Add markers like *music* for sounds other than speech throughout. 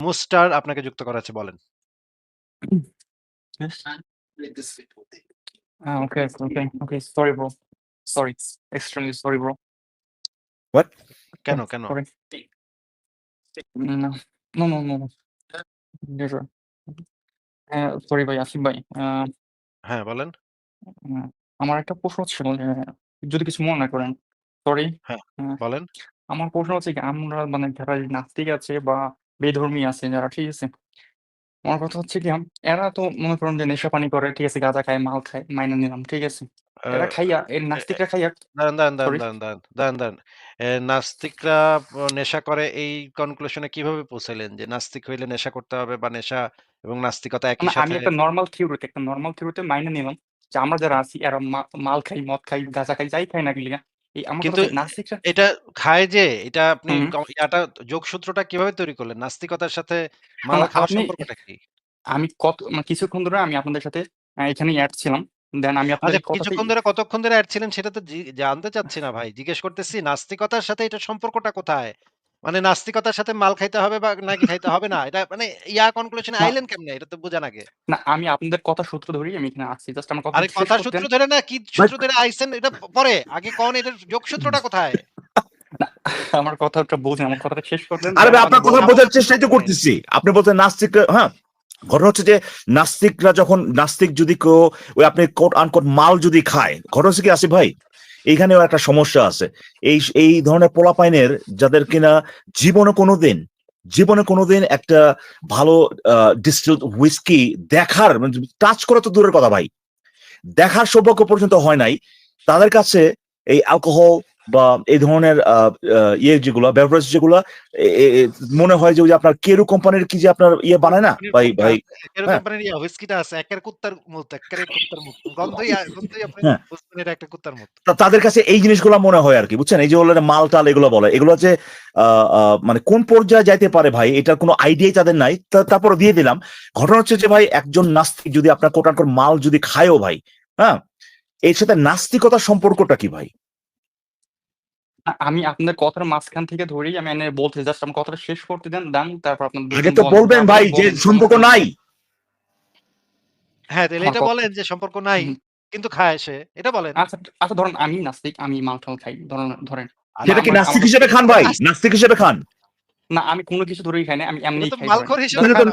মুস্টার আপনাকে যুক্ত করা আছে বলেন। Okay, okay, okay. Sorry, bro. Sorry. Extremely sorry, bro. কেন, Oh, কেন? Sorry. No, no, no, no. হ্যাঁ, সরি ভাই আসিফ ভাই। আ হ্যাঁ, বলেন। আমার একটা প্রশ্ন ছিল যে যদি কিছু মনে না করেন। সরি। হ্যাঁ, আ বলেন। আমার প্রশ্ন হচ্ছে কি আমরা মানে যারা নাস্তিক আছে বা বেধর্মী আছে যারা, ঠিক আছে? আমার কথা হচ্ছে কি এরা তো মনে করেন যে নেশা পানি করে, ঠিক আছে? গাঁজা খায়, মাল খায়, মাইনা নিলাম, ঠিক আছে? এরা খাইয়া এই এ এ নাস্তিকরা খাইয়া দাঁড়ান, দাঁড়ান, দাঁড়ান, সরি। দাঁড়ান, দাঁড়ান, দাঁড়ান, দাঁড়ান। নাস্তিকরা নেশা করে এই কনক্লুশন কীভাবে পৌঁছাইলেন যে নাস্তিক হইলে নেশা করতে হবে বা নেশা এবং নাস্তিকতা একই না আমি সাথে একটা নরমাল থিওরিতে একটা নরমাল থিওরিতে মাইনে নিলাম যে আমরা যারা আছি এরা মাল খাই, মদ খাই, গাঁজা খাই, যাই খাই না কি লিগা। এই আমার কিন্তু নাস্তিকরা এটা খায় যে এটা আপনি এটা যোগসূত্রটা কীভাবে তৈরি করলেন? নাস্তিকতার সাথে মালা খাওয়ার সম্পর্কটা কি? আমি কত মানে কিছুক্ষণ ধরে আমি আপনাদের সাথে এখানে অ্যাড এড ছিলাম। দেন আমি আপনাদের আচ্ছা কিছুক্ষণ ধরে কতক্ষণ ধরে অ্যাড ছিলেন সেটা তো জানতে চাচ্ছি না ভাই। জিজ্ঞেস করতেছি নাস্তিকতার সাথে এটা সম্পর্কটা কোথায়? মানে নাস্তিকতার সাথে মাল খাইতে হবে বা নাকি খাইতে হবে না? এটা মানে ইয়া কনক্লুশন আইলেন কেমনে? এটা তো বুঝান আগে। না আমি আপনাদের কথা সূত্র ধরেই আমি এখানে আসছি। জাস্ট আমার আরে শেষ কথার করতে সূত্র ধরে না কি সূত্র ধরে আইছেন এটা পরে। আগে কন এটার যোগসূত্রটা কোথায়? না আমার কথাটা বুঝেন, আমার কথাটা শেষ করে দেন। আরে ভাই আপনার কথা বোঝার চেষ্টাই তো করতেছি। আপনি বলছেন নাস্তিকরা হ্যাঁ, ঘটনা হচ্ছে যে নাস্তিকরা যখন নাস্তিক যদি কেউ ওই আপনি কোট আনকোট মাল যদি খায়, ঘটনা হচ্ছে কি আসিফ ভাই? এইখানেও একটা সমস্যা আছে। এই এই ধরনের পোলাপাইনের যাদের কিনা জীবনে কোনো দিন জীবনে কোনো দিন একটা ভালো ডিস্টিল হুইস্কি দেখার মানে টাচ করা তো দূরের কথা ভাই। দেখার সৌভাগ্য পর্যন্ত হয় নাই। তাদের কাছে এই অ্যালকোহল বা এই ধরনের ইয়ে যেগুলো বেভারেজ যেগুলা মনে হয় যে ওই আপনার কেরু কোম্পানির কি যে আপনার ইয়ে বানায় না? ভাই ভাই? একের হ্যাঁ। কোম্পানির ইয়া হুইস্কিটা আছে। একের কুত্তার মুত, কুত্তার মুত। গন্ধই গন্ধই আপনি হ্যাঁ। বুঝবেন এটা একটা কুত্তার মুত। তা তাদের কাছে এই জিনিসগুলা মনে হয় আর কি বুঝছেন? এই যে বললেন মাল-টাল এগুলো বলে। এগুলো যে মানে কোন পর্যায়ে যাইতে পারে ভাই এটার কোনো আইডিয়াই তাদের নাই। তা তারপরে দিয়ে দিলাম। ঘটনা হচ্ছে যে ভাই একজন নাস্তিক যদি আপনার কোট আনকোট মাল যদি খায়ও ভাই, হ্যাঁ? এর সাথে নাস্তিকতার সম্পর্কটা কি ভাই? আ আমি আপনাদের কথার মাঝখান থেকে ধরেই আমি এনে বলতেছি। জাস্ট আমার কথাটা শেষ করতে দেন। দেন তারপর আপনারা আগে তো বলবেন ভাই যে সম্পর্ক নাই। হ্যাঁ, তাইলে আমার এটা বলেন যে সম্পর্ক নাই। কিন্তু খায় সে। এটা বলেন। আচ্ছা, আচ্ছা ধরেন আমি নাস্তিক, আমি মাল-টাল খাই। ধরেন ধরেন। সেটা কি নাস্তিক হিসেবে খান ভাই? নাস্তিক হিসেবে খান? না আমি কোন কিছু ধরেই খাই না। আমি তো খাই মালখোর হিসেবে তাহলে।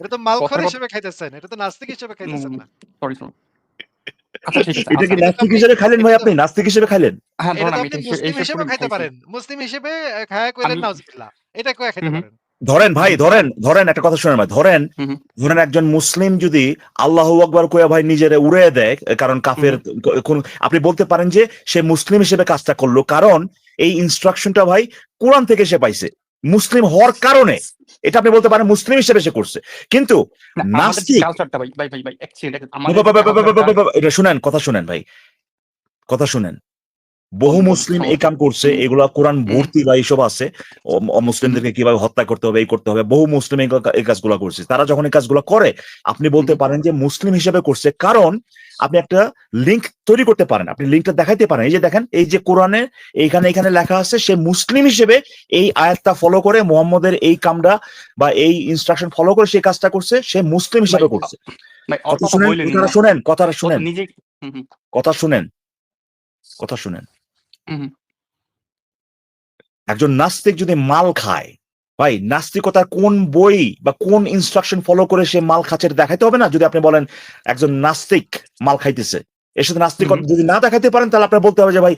এটা তো মালখোর হিসেবে খাইতেছেন। এটা তো নাস্তিক হিসেবে খাইতেছেন না। Sorry, sorry. আচ্ছা ঠিক আছে। এটা আচ্ছা কি নাস্তিক হিসেবে খাইলেন ভাই আপনি? নাস্তিক হিসেবে খাইলেন? হ্যাঁ ধরেন আপনি এটা হিসেবে মুসলিম এই শেষ হিসেবেও পর্যন্ত খাইতে পারেন। মুসলিম হিসেবে খায়া কইলেন নাউজুবিল্লাহ। এটা কইয়া খাইতে পারেন। ধরেন ভাই ধরেন, ধরেন একটা কথা শুনেন ভাই। ধরেন, ধরেন একজন মুসলিম যদি আল্লাহ আকবর কোয়া ভাই নিজেরে উড়াইয়া দেয় কারণ কাফের কোন আপনি বলতে পারেন যে সে মুসলিম হিসেবে কাজটা করল। কারণ এই ইনস্ট্রাকশনটা ভাই কোরআন থেকে সে পাইছে। মুসলিম হওয়ার কারণে। এটা আপনি বলতে পারেন মুসলিম হিসেবে সে করছে। কিন্তু নাস্তিক শুনেন, কথা শুনেন ভাই। কথা শুনেন। বহু মুসলিম এই কাম করছে। এগুলা কোরআন ভর্তি বা এইসব আছে। মুসলিমদেরকে কীভাবে হত্যা করতে হবে, এই করতে হবে। বহু মুসলিম এই কাজগুলা করছে। তারা যখন এই কাজগুলা করে, আপনি বলতে পারেন যে মুসলিম হিসেবে করছে। কারণ আপনি একটা লিঙ্ক তৈরি করতে পারেন। আপনি লিঙ্কটা দেখাইতে পারেন। এই যে দেখেন, এই যে কোরআনে এইখানে, এখানে লেখা আছে সে মুসলিম হিসেবে এই আয়াতটা ফলো করে মোহাম্মদের এই কামটা বা এই ইনস্ট্রাকশন ফলো করে সে কাজটা করছে। সে মুসলিম হিসেবে করছে। কথা শুনেন, কথাটা শুনেন, কথা শুনেন, কথা শুনেন। একজন নাস্তিক যদি মাল খায়, ভাই নাস্তিকতার কোন বই বা কোন ইনস্ট্রাকশন ফলো করে সে মাল খাচ্ছে দেখাইতে হবে না? যদি আপনি বলেন একজন নাস্তিক মাল খাইতেছে। এর সাথে নাস্তিকতা যদি না দেখাইতে পারেন তাহলে আপনার বলতে হবে যে ভাই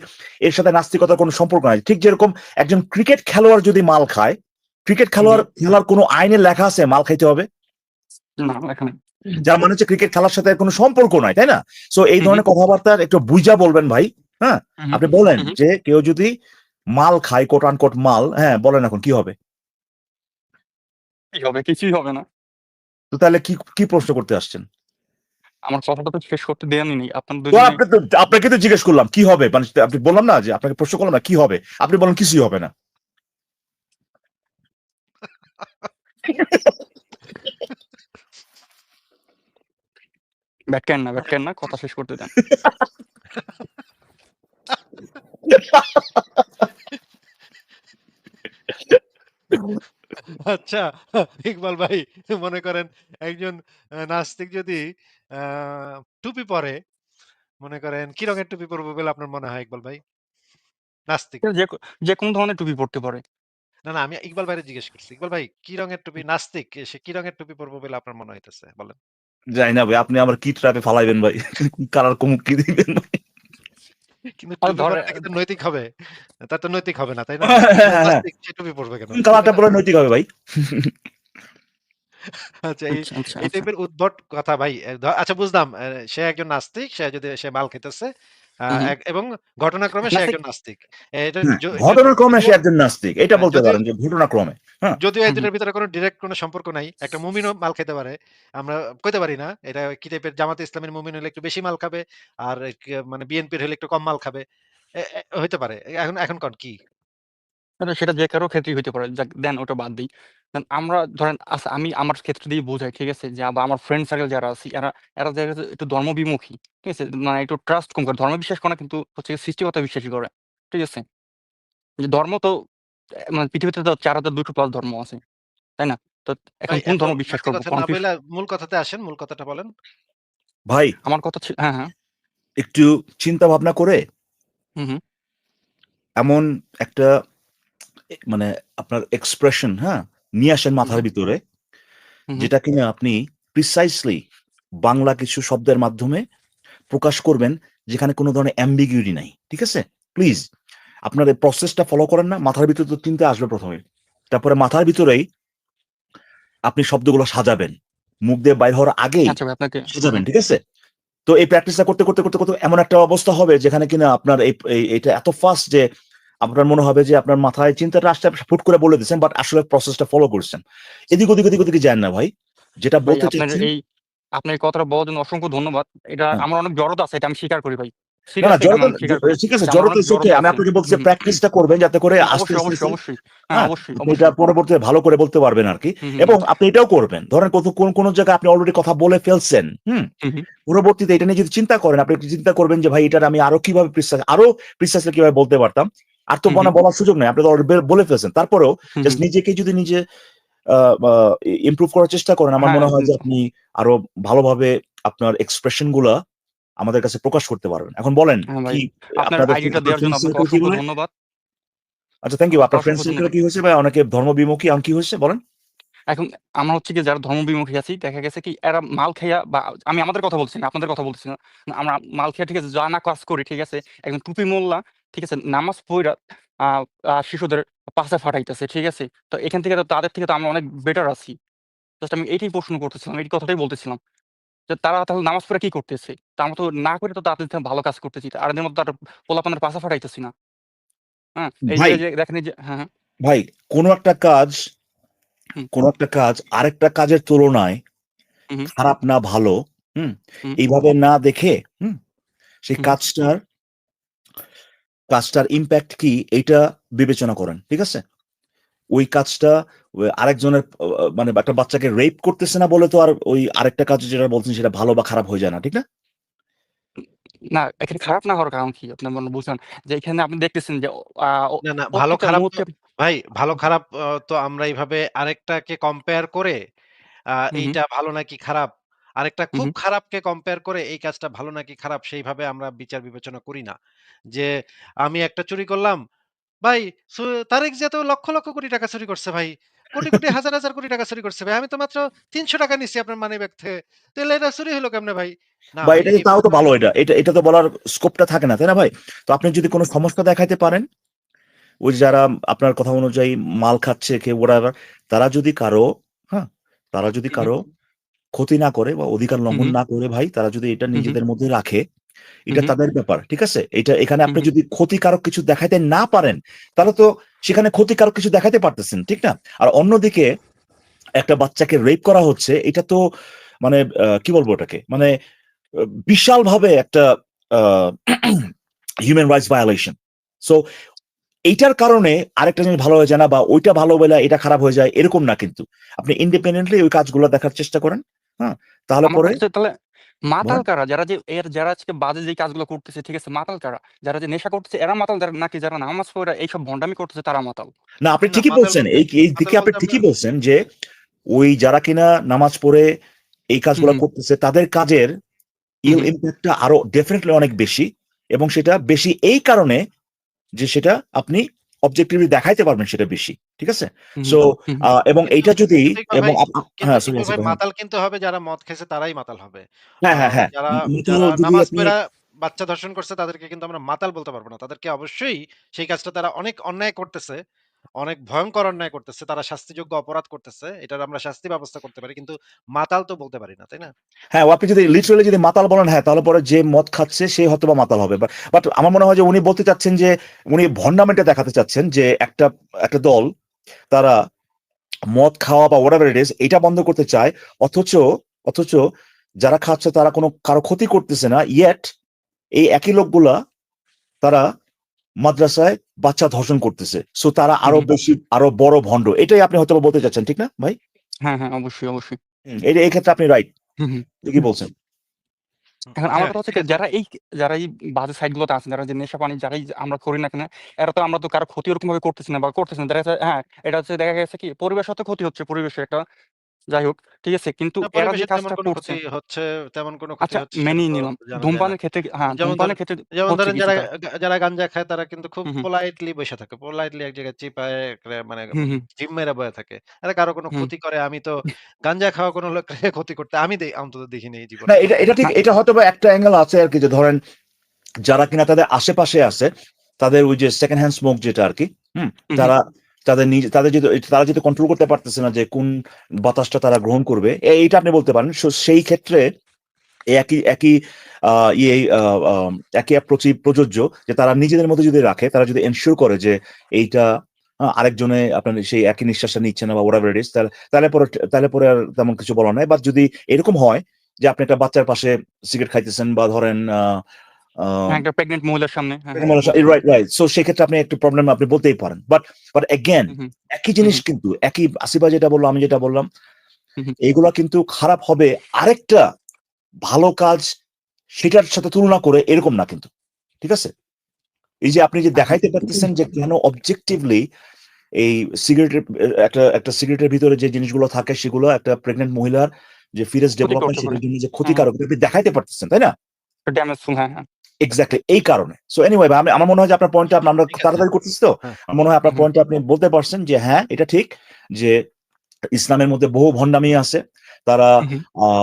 এর সাথে নাস্তিকতার কোনো সম্পর্ক নাই। ঠিক যেরকম একজন ক্রিকেট খেলোয়াড় যদি মাল খায়, ক্রিকেট। খেলোয়াড় খেলার কোনো আইনে লেখা আছে মাল খাইতে হবে? যার মানে হচ্ছে ক্রিকেট খেলার সাথে কোনো সম্পর্ক নাই, তাই না? সো এই ধরনের কথাবার্তা একটু বুইঝা বলবেন ভাই। হ্যাঁ? আপনি বলেন। যে কেউ যদি মাল খায় কোট আনকোট মাল, হ্যাঁ বলেন এখন কি হবে? কি হবে? কিছুই হবে না। তো তাহলে কি, কি প্রশ্ন করতে আসছেন? আমার কথাটা তো শেষ করতে দেনই নাই। আপনি তো আপনাকে তো জিজ্ঞেস করলাম কি হবে? মানে আপনি বললাম না যে আপনাকে প্রশ্ন করলাম না কি হবে? আপনি বলেন কিছুই হবে না। ব্যাটকেন না, ব্যাটকেন না। কথা শেষ করতে দেন। *laughs* আচ্ছা ইকবাল ভাই মনে করেন একজন নাস্তিক যদি টুপি পরে, মনে করেন কি রঙের টুপি পরবে বলে আপনার মনে হয় ইকবাল ভাই? নাস্তিক। যে ক যেকোনো ধরনের টুপি পড়তে পারে। না, না আমি ইকবাল ভাইরে জিজ্ঞেস করছি। ইকবাল ভাই কি রঙের টুপি নাস্তিক সে কি রঙের টুপি পরবে বলে আপনার মনে হইতেছে? বলেন। জানি না ভাই আপনি আমার কি ট্র্যাপে ফালাইবেন ভাই। *laughs* কালার কুমুক কি দিবেন ভাই? কিন্তু টুপি নৈতিক হবে। তার তো নৈতিক হবে না, তাই না? হ্যাঁ, হ্যাঁ, হ্যাঁ। টুপি পরবে কেন? কোন কালারটা পরে নৈতিক হবে ভাই? আচ্ছা এই আচ্ছা, আচ্ছা, এই আচ্ছা। টাইপের উদ্ভট কথা ভাই। আচ্ছা বুঝলাম। সে একজন নাস্তিক, সে যদি সে মাল। এক এবং ঘটনাক্রমে সে একজন নাস্তিক। এটা হ্যাঁ, ঘটনাক্রমে সে যদিও একজন নাস্তিক। এটা হ্যাঁ, বলতে পারেন যে ঘটনাক্রমে। হ্যাঁ? যদিও এই। দুটার ভিতরে কোনো ডিরেক্ট কোনো সম্পর্ক নাই। একটা মুমিনও মাল খেতে পারে। আমরা কইতে পারি না। এটা কি টাইপের জামাতে ইসলামের মুমিন হলে একটু বেশি মাল খাবে। আর মানে বিএনপির হলে একটু কম মাল খাবে। হইতে পারে। এখন এখন কোন কি? না, সেটা যে কারও ক্ষেত্রেই হইতে পারে। যাক দেন ওটা বাদ দেই। দেন আমরা ধরেন আচ্ছা আমি আমার ক্ষেত্র দিয়ে বোঝাই, ঠিক আছে? যে বা আমার ফ্রেন্ড সার্কেল যারা আছি এরা এরা দেখা যাচ্ছে একটু ধর্মবিমুখী। ঠিক আছে? মানে একটু ট্রাস্ট কম করে। ধর্মে বিশ্বাস করে না কিন্তু হচ্ছে গিয়ে সৃষ্টিকর্তায় বিশ্বাসী করে। ঠিক আছে? যে ধর্ম তো মানে পৃথিবীতে তো ৪,২০০ প্লাস ধর্ম আছে। তাই না? তো এখন কোন এত ধর্ম বিশ্বাস করব? কথা না কনফিউজ বইলা মূল কথাতে আসেন। মূল কথাটা বলেন। ভাই আমার কথা ছিল হ্যাঁ, হ্যাঁ। একটু চিন্তা ভাবনা করে হু, হু। এমন একটা মানে আপনার এক্সপ্রেশন, হ্যাঁ? নিয়ে আসেন মাথার ভিতরে। যেটা কিনা আপনি প্রিসাইসলি বাংলা কিছু শব্দের মাধ্যমে প্রকাশ করবেন যেখানে কোনো ধরনের অ্যাম্বিগুইটি নাই। ঠিক আছে? প্লিজ আপনার এই প্রসেসটা ফলো করেন না। মাথার ভিতরে তো চিন্তা আসবে ১ম এ। তারপরে মাথার ভিতরেই আপনি শব্দগুলো সাজাবেন। মুখ দিয়ে বাইর হওয়ার আগেই সাজাবেন। ঠিক আছে? তো এই প্র্যাকটিসটা করতে, করতে, করতে, করতে এমন একটা অবস্থা হবে যেখানে কিনা আপনার এই এটা এত ফাস্ট যে আপনার মনে হবে যে আপনার মাথায় চিন্তাটা আসতে ফুট করে বলে দিচ্ছেন বাট আসলে প্রসেসটা ফলো করছেন। এদিক ওদিক, ওদিক, ওদিকে যান না ভাই। যেটা বলতে এই আপনার কথাটা বলার জন্য অসংখ্য ধন্যবাদ। এটা হ্যাঁ। আমার অনেক জড়তা আছে এটা আমি স্বীকার করি ভাই। এটা আমি ঠিক আছে জড়তা ওকে। আমি আপনাকে বলছি হু, যে হু। প্র্যাকটিসটা করবেন যাতে করে আস্তে, আস্তে। হ্যাঁ, হ্যাঁ, এটা। পরবর্তীতে ভালো করে বলতে পারবেন এবং আপনি এটাও করবেন। ধরেন কত কোন, কোন জায়গায় আপনি অলরেডি কথা বলে ফেলছেন। হুম? পরবর্তীতে এটা নিয়ে যদি চিন্তা করেন, আপনি চিন্তা করবেন যে ভাই এটার আমি আরও কীভাবে আরও প্রিসাইজলি কীভাবে বলতে পারতাম। আর তো মানে বলার সুযোগ নাই। আপনি তো বলে ফেলছেন। তারপরেও জাস্ট নিজেকে যদি নিজে ইমপ্রুভ করার চেষ্টা করেন আমার হ্যাঁ, মনে হয় যে আপনি আরও ভালোভাবে আপনার এক্সপ্রেশনগুলা আমাদের কাছে প্রকাশ করতে পারবেন। এখন বলেন হ্যাঁ কি আপনার আইডিটা দেওয়ার জন্য আপনাকে অসংখ্য ধন্যবাদ। আচ্ছা থ্যাংক ইউ। আপনার ফ্রেন্ড সার্কেলে। কি হয়েছে ভাই? অনেকে ধর্মবিমুখী এমন কি হয়েছে বলেন? এখন আমরা হচ্ছে গিয়ে যারা ধর্মবিমুখী আছি দেখা গেছে কি এরা মাল খাইয়া বা আমি আমাদের কথা বলছি না, আপনাদের কথা বলছি না। আমরা মাল খেয়ে ঠিক আছে যা না কাজ করি ঠিক আছে? একজন টুপি মোল্লা ঠিক আছে? নামাজ আ শিশুদের পাশে ফাটাইতেছে। ঠিক আছে? তো এখান থেকে তো তাদের থেকে তো আমরা অনেক বেটার আছি। জাস্ট আমি এইটাই প্রশ্ন করতেছিলাম। এই কথাটাই বলতেছিলাম। যে তারা তাহলে নামাজ পড়ে কি করতেছে? তো আমরা তো না করে তো তাদের ভালো কাজ করতেছি। আর এদের মধ্যে তার পোলাপানের পাছা ফাটাইতেছি না। হ্যাঁ? দেখেন যে হ্যাঁ, হ্যাঁ। ভাই কোন একটা কাজ। কোন একটা কাজ আরেকটা কাজের তুলনায়। খারাপ না ভালো, হুম? এইভাবে না দেখে, হুম? সেই। কাজটার কাজটার ইম্প্যাক্ট কি এইটা বিবেচনা করেন। ঠিক আছে? ওই কাজটা আরেকজনের মানে একটা বাচ্চাকে রেপ করতেছে না বলে তো আর ওই আরেকটা কাজ যেটা বলছেন সেটা ভালো বা খারাপ হয়ে যায় না। ঠিক না? না, এখানে খারাপ না হওয়ার কারণ কি? আপনি মানে বুঝান। যে এখানে আপনি দেখতেছেন যে না, না ভালো খারাপ ভাই ভালো খারাপ তো আমরা এইভাবে আরেকটাকে কম্পেয়ার করে। এইটা ভালো নাকি খারাপ, আরেকটা খুব। খারাপকে কম্পেয়ার করে এই কাজটা ভালো নাকি খারাপ সেইভাবে আমরা বিচার বিবেচনা করি না। যে আমি একটা চুরি করলাম, ভাই তারেক জিয়া তো লক্ষ, লক্ষ কোটি টাকা চুরি করছে ভাই। কোটি, কোটি হাজার, হাজার কোটি টাকা চুরি করছে ভাই। আমি তো মাত্র ৳৩০০ নিছি আপনার মানিব্যাগ থেকে। তাহলে এটা চুরি হলো কেমনে ভাই? বা ভাই এটা তাও তো ভালো এটা। এটা এটা তো বলার স্কোপটা থাকে না, তাই না ভাই? তো আপনি যদি কোনো সমস্যা দেখাইতে পারেন, ওই যারা আপনার কথা অনুযায়ী মাল খাচ্ছে কেউ ওরা তারা যদি কারও, হ্যাঁ? তারা যদি। কারও ক্ষতি না করে বা অধিকার লঙ্ঘন না করে ভাই তারা যদি এটা। নিজেদের মধ্যে রাখে, এটা তাদের ব্যাপার। ঠিক আছে? এটা এখানে আপনি যদি ক্ষতিকারক কিছু দেখাইতে না পারেন, তাহলে তো সেখানে ক্ষতিকারক কিছু দেখাইতে পারতেছেন। ঠিক না? আর অন্যদিকে একটা বাচ্চাকে রেপ করা হচ্ছে এটা তো মানে কি বলব ওটাকে? মানে আ বিশালভাবে একটা হিউম্যান রাইটস ভায়োলেশন। সো এইটার কারণে আরেকটা জিনিস ভালো হয়ে যায় না বা ওইটা ভালো বলে এটা খারাপ হয়ে যায় এরকম না কিন্তু। আপনি ইন্ডিপেন্ডেন্টলি ওই কাজগুলো দেখার চেষ্টা করেন। হ্যাঁ? তাহলে পরে তাহলে মাতাল কারা? যারা যে এর যারা আজকে বাজে যে কাজগুলো করতেছে, ঠিক আছে? মাতাল কারা? যারা যে নেশা করতেছে এরা মাতাল যারা নাকি যারা নামাজ পড়ে এইসব ভন্ডামি করতেছে তারা মাতাল? না আপনি ঠিকই বলছেন এই এই দিকে আপনি ঠিকই বলছেন যে ওই যারা কিনা নামাজ পড়ে এই কাজগুলো করতেছে তাদের কাজের ইল। ইম্প্যাক্টটা আরও ডেফিনেটলি অনেক বেশি এবং সেটা বেশি এই কারণে যে সেটা আপনি অবজেক্টিভলি দেখাইতে পারবেন সেটা বেশি ঠিক আছে? সো এবং এইটা যদি এবং হ্যাঁ। মাতাল কিন্তু হবে যারা মদ খেয়েছে তারাই মাতাল হবে। হ্যাঁ হ্যাঁ হ্যাঁ। যারা নামাজ পড়া বাচ্চা ধর্ষণ করছে তাদেরকে কিন্তু আমরা মাতাল বলতে পারব না। তাদেরকে অবশ্যই সেই কাজটা তারা অনেক অন্যায় করতেছে। অনেক ভয়ঙ্কর অন্যায় করতেছে, তারা শাস্তিযোগ্য অপরাধ করতেছে, এটার আমরা শাস্তি ব্যবস্থা করতে পারি, কিন্তু মাতাল তো বলতে পারি না, তাই না? হ্যাঁ আপনি যদি লিটারালি যদি মাতাল বলেন হ্যাঁ তাহলে পরে যে মদ খাচ্ছে, সে হয়তো বা মাতাল হবে বাট আমার মনে হয় যে উনি বলতে চাচ্ছেন যে, উনি ভন্ডামেন্টে দেখাতে চাচ্ছেন যে একটা একটা দল, তারা মদ খাওয়া বা ওয়াটার ইট ইজ এটা বন্ধ করতে চায়, অথচ অথচ যারা খাচ্ছে তারা কোনো কারও ক্ষতি করতেছে না ইয়েট এই একই লোকগুলা তারা মাদ্রাসায় বাচ্চা ধর্ষণ করতেছে। সো তারা আরও বেশি আরও বড় ভণ্ড। এটাই আপনি হয়তো বলতে চাচ্ছেন ঠিক না ভাই? হ্যাঁ, হ্যাঁ, অবশ্যই, অবশ্যই। এটা এই ক্ষেত্রে আপনি রাইট। ঠিকই বলছেন? এখন আমার হ্যাঁ, কথা হচ্ছে কি, যারা এই যারা এই বাজে সাইড গুলোতে আছে যারা যে নেশা পানি যারাই আমরা করি না কেন এরা তো আমরা তো কারও ক্ষতি ওরকম ভাবে করতেছি না বা করতেছি না। দেখা যাচ্ছে হ্যাঁ এটা হচ্ছে দেখা গেছে কি পরিবেশ তো ক্ষতি হচ্ছে পরিবেশে একটা যাই হোক ঠিক আছে কিন্তু এরা যে তেমন কাজটা কোনো করছে হচ্ছে তেমন কোনো ক্ষতি আচ্ছা মেনেই নিলাম। ধূমপানের ক্ষেত্রে হ্যাঁ যেমন ধূমপানের ক্ষেত্রে যেমন হচ্ছে ধরেন যারা যারা গাঞ্জা খায় তারা কিন্তু খুব। পোলাইটলি বসে থাকে। পোলাইটলি এক জায়গায় চিপায় মানে জিম মেরে বয়ে থাকে। এরা কারও কোনো ক্ষতি করে আমি তো গাঞ্জা খাওয়া কোনো লোক *laughs* ক্ষতি করতে আমি অন্তত দেখিনি এই জীবনে। না এটা এটা ঠিক এটা হয়তো বা একটা অ্যাঙ্গেল আছে আর কি যে ধরেন যারা কিনা তাদের আশেপাশে আছে তাদের ওই যে সেকেন্ড হ্যান্ড স্মোক যেটা আর কি। তারা তাদের নিজে তাদের যদি তারা যদি কন্ট্রোল করতে পারতেছে না যে কোন বাতাসটা তারা গ্রহণ করবে এইটা আপনি বলতে পারেন। সেই ক্ষেত্রে একই একই ইয়ে একই অ্যাপ্রোচই প্রযোজ্য যে তারা নিজেদের মধ্যে যদি রাখে তারা যদি এনশিওর করে যে এইটা আরেকজনে আপনার সেই একই নিঃশ্বাসটা নিচ্ছে না বা ওরাভার ইট ইস তাহলে পরে তাহলে পরে আর তেমন কিছু বলা নাই। বাট যদি এরকম হয় যে আপনি একটা বাচ্চার পাশে সিগারেট খাইতেছেন বা ধরেন আহ, একটা প্রেগনেন্ট মহিলার সামনে হ্যাঁ রাইট রাইট সো সেক্ষেত্রে আপনি একটু প্রবলেম আপনি বলতেই পারেন। But but again hmm, hmm, একই জিনিস কিন্তু একই আসিবা যেটা বলল আমি যেটা বললাম হুম, হুম। কিন্তু খারাপ হবে আরেকটা ভালো কাজ সেটার সাথে তুলনা করে এরকম না কিন্তু ঠিক আছে? এই যে আপনি যে দেখাইতে পারতেছেন যে কেন অবজেক্টিভলি এই সিগারেটের একটা একটা সিগারেটের ভিতরে যে জিনিসগুলো থাকে সেগুলো একটা প্রেগনেন্ট মহিলার যে ফিরেস ডেভেলপমেন্ট সেটার জন্য যে ক্ষতিকারক এটা আপনি দেখাইতে পারতেছেন তাই না? ড্যামেজফুল হ্যাঁ হ্যাঁ। এক্স্যাক্টলি এই কারণে। সো এনিওয়ে আমি আমার মনে হয় যে আপনার পয়েন্টটা আমরা তাড়াতাড়ি করতেছি তো। হ্যাঁ। আমার মনে হয় আপনার। পয়েন্টটা আপনি বলতে পারছেন যে হ্যাঁ এটা ঠিক যে ইসলামের মধ্যে বহু ভণ্ডামি আছে। তারা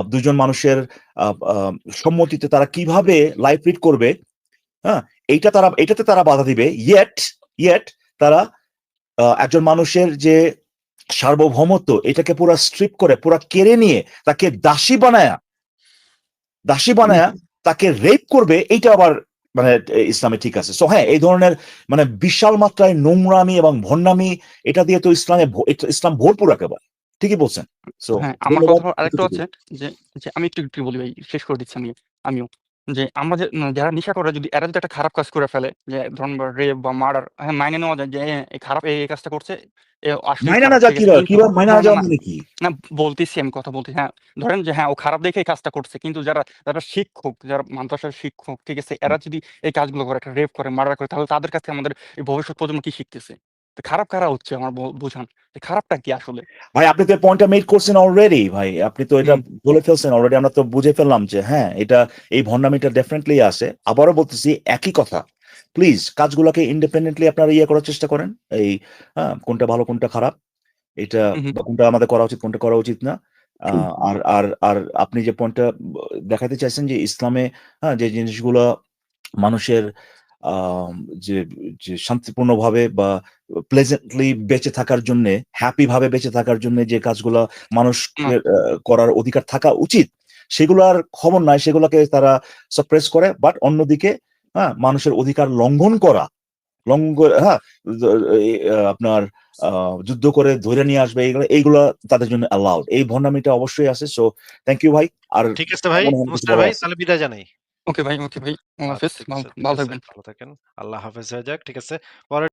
দুজন মানুষের আহ, আহ, সম্মতিতে তারা কীভাবে লাইফ লিড করবে হ্যাঁ এইটা তারা এটাতে তারা বাধা দিবে। ইয়েট ইয়েট তারা আহ, একজন মানুষের যে সার্বভৌমত্ব এটাকে পুরা স্ট্রিপ করে পুরা কেড়ে নিয়ে তাকে দাসী বানায়া দাসী বানায়া তাকে রেপ করবে এইটা আবার মানে ইসলামে ঠিক আছে। সো হ্যাঁ এই ধরনের মানে বিশাল মাত্রায় নোংরামি এবং ভন্নামি এটা দিয়ে তো ইসলামে ইসলাম ভরপুর একেবারে। ঠিকই বলছেন। হ্যাঁ আমার কথা আরেকটা হচ্ছে যে আমি একটু একটু বলি ভাই শেষ করে দিচ্ছি আমি আমিও। যে আমাদের যারা নেশা করে যদি এরা যদি একটা খারাপ কাজ করে ফেলে যে ধরুন রেপ বা মার্ডার হ্যাঁ মাইনে নেওয়া যায় যে এই খারাপ এই এই কাজটা করছে এ আসলে মাইনা না খারাপ, যা ঠিক কি আছে? কিন্তু- মাইনা না না, না, যাওয়া না, মানে কি? না বলতেছি আমি কথা বলতেছি হ্যাঁ ধরেন যে হ্যাঁ ও খারাপ দেখে এই কাজটা করছে কিন্তু যারা যারা শিক্ষক যারা মাদ্রাসার শিক্ষক ঠিক আছে এরা যদি এই কাজগুলো করে একটা রেপ করে মার্ডার করে তাহলে তাদের কাছে আমাদের এই ভবিষ্যৎ প্রজন্ম কি শিখতেছে? খারাপ কারা হচ্ছে আমার বোঝান খারাপটা কি আসলে? ভাই আপনি তো পয়েন্টটা মেড করছেন অলরেডি ভাই। আপনি তো এটা বলে ফেলছেন অলরেডি আমরা তো বুঝে ফেললাম যে হ্যাঁ এটা এই ভন্ডামিটা ডেফিনেটলি আছে। আবারও বলতেছি একই কথা। প্লিজ কাজগুলোকে ইন্ডিপেন্ডেন্টলি আপনারা ইয়ে করার চেষ্টা করেন। এই হ্যাঁ কোনটা ভালো কোনটা খারাপ। এটা কোনটা আমাদের করা উচিত কোনটা করা উচিত না। আর আর আর আপনি যে পয়েন্টটা দেখাতে চাইছেন যে ইসলামে হ্যাঁ যে জিনিসগুলো মানুষের যে যে শান্তিপূর্ণভাবে বা প্লেজেন্টলি বেঁচে থাকার জন্য হ্যাপি ভাবে বেঁচে থাকার জন্য যে কাজগুলো মানুষ করার অধিকার থাকা উচিত সেগুলোর খবর নাই সেগুলোকে তারা সাপ্রেস করে বাট অন্যদিকে হ্যাঁ মানুষের অধিকার লঙ্ঘন করা লঙ্ঘন হ্যাঁ আপনার আহ, যুদ্ধ করে ধরে নিয়ে আসবে এইগুলো এইগুলো তাদের জন্য অ্যালাউড এই ভন্ডামিটা অবশ্যই আছে সো থ্যাংক ইউ ভাই আর ঠিক আছে ভাই ভাই তাহলে বিদায় জানাই। ওকে ভাই ওকে ভাই। আল্লাহ হাফেজ। ঠিক ভালো আছে, ভালো থাকবেন। ভালো থাকেন। আল্লাহ হাফেজ হয়ে যাক ঠিক আছে। পরে